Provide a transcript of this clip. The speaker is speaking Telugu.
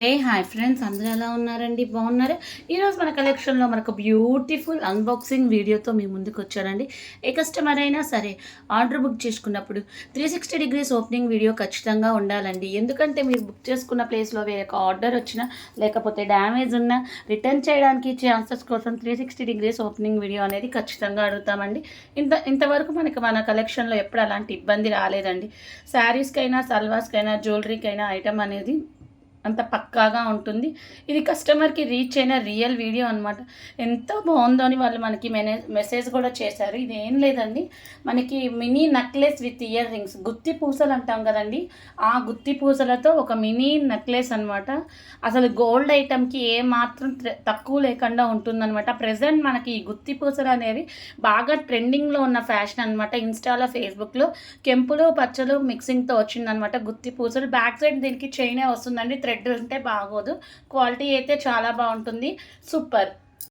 ఏ హాయ్ ఫ్రెండ్స్ అందరూ ఎలా ఉన్నారండి? బాగున్నారా? ఈరోజు మన కలెక్షన్లో మనకు బ్యూటిఫుల్ అన్బాక్సింగ్ వీడియోతో మీ ముందుకు వచ్చానండి. ఏ కస్టమర్ అయినా సరే ఆర్డర్ బుక్ చేసుకున్నప్పుడు three sixty degrees opening video ఖచ్చితంగా ఉండాలండి. ఎందుకంటే మీరు బుక్ చేసుకున్న ప్లేస్లో వేరే ఆర్డర్ వచ్చినా లేకపోతే డ్యామేజ్ ఉన్నా రిటర్న్ చేయడానికి ఛాన్సెస్ కోసం three sixty degrees opening video అనేది ఖచ్చితంగా అడుగుతామండి. ఇంత ఇంతవరకు మనకి మన కలెక్షన్లో ఎప్పుడు అలాంటి ఇబ్బంది రాలేదండి. శారీస్కైనా సల్వార్స్కైనా జ్యువెలరీకైనా ఐటమ్ అనేది అంత పక్కాగా ఉంటుంది. ఇది కస్టమర్కి రీచ్ అయిన రియల్ వీడియో అనమాట ఎంత బాగుందో అని వాళ్ళు మనకి మెనే మెసేజ్ కూడా చేశారు. ఇది ఏం లేదండి. మనకి mini necklace with earrings గుత్తి పూసలు అంటాం కదండి. ఆ గుత్తి పూసలతో ఒక మినీ నెక్లెస్ అనమాట అసలు గోల్డ్ ఐటమ్కి ఏ మాత్రం తక్కువ లేకుండా ఉంటుందన్నమాట. ప్రజెంట్ మనకి ఈ గుత్తి పూసలు అనేవి బాగా ట్రెండింగ్లో ఉన్న ఫ్యాషన్ అనమాట ఇన్స్టాలో ఫేస్బుక్లో కెంపులు పచ్చలు మిక్సింగ్తో వచ్చిందనమాట గుత్తి పూసలు. బ్యాక్ సైడ్ దీనికి చైనే వస్తుందండి. థ్రెడ్ ఉంటే బాగోదు. క్వాలిటీ అయితే చాలా బాగుంటుంది. సూపర్.